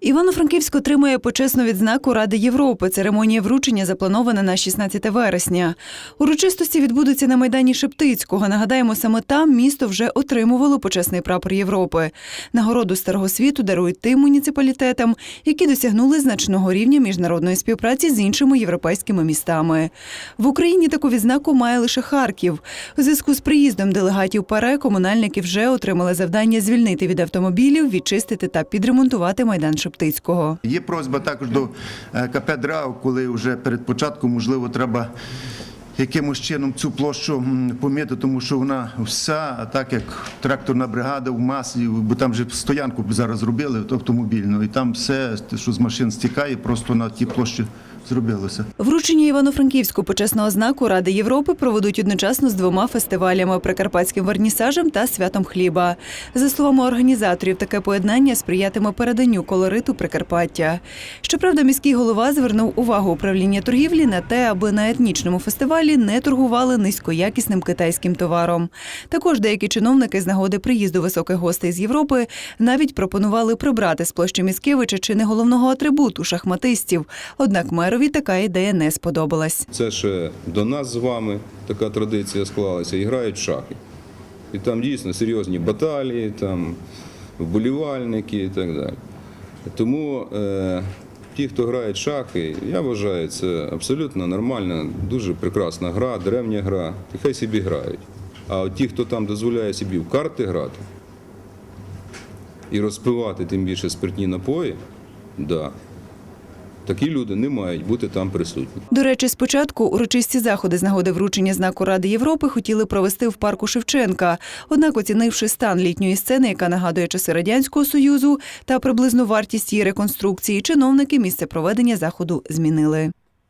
Івано-Франківськ отримує почесну відзнаку Ради Європи. Церемонія вручення запланована на 16 вересня. Урочистості відбудуться на майдані Шептицького. Нагадаємо, саме там місто вже отримувало почесний прапор Європи. Нагороду старого світу дарують тим муніципалітетам, які досягнули значного рівня міжнародної співпраці з іншими європейськими містами. В Україні таку відзнаку має лише Харків. У зв'язку з приїздом делегатів ПАРЕ комунальники вже отримали завдання звільнити від автомобілів, відчистити та підремонтувати майдан. Є просьба також до е, КП ДРАУ, коли вже перед початком, можливо, треба якимось чином цю площу поміти, тому що вона вся, так як тракторна бригада в маслі, бо там вже стоянку зараз зробили автомобільну, і там все, що з машин стікає, просто на тій площі зробилося. Вручення Івано-Франківську почесного знаку Ради Європи проведуть одночасно з двома фестивалями прикарпатським вернісажем та святом хліба. За словами організаторів, таке поєднання сприятиме переданню колориту Прикарпаття. Щоправда, міський голова звернув увагу управління торгівлі на те, аби на етнічному фестивалі не торгували низькоякісним китайським товаром. Також деякі чиновники з нагоди приїзду високих гостей з Європи навіть пропонували прибрати з площі Міскевича чи не головного атрибуту шахматистів. Однак мерові така ідея не сподобалась. Це ще до нас з вами така традиція склалася, і грають в шахи. І там дійсно серйозні баталії, там вболівальники і так далі. Тому е, ті, хто грають в шахи, я вважаю, це абсолютно нормальна, дуже прекрасна гра, древня гра, і хай собі грають. А от ті, хто там дозволяє собі в карти грати і розпивати тим більше спиртні напої, да, такі люди не мають бути там присутні. До речі, спочатку урочисті заходи з нагоди вручення знаку Ради Європи хотіли провести в парку Шевченка. Однак, оцінивши стан літньої сцени, яка нагадує часи радянського союзу, та приблизну вартість її реконструкції, чиновники місце проведення заходу змінили.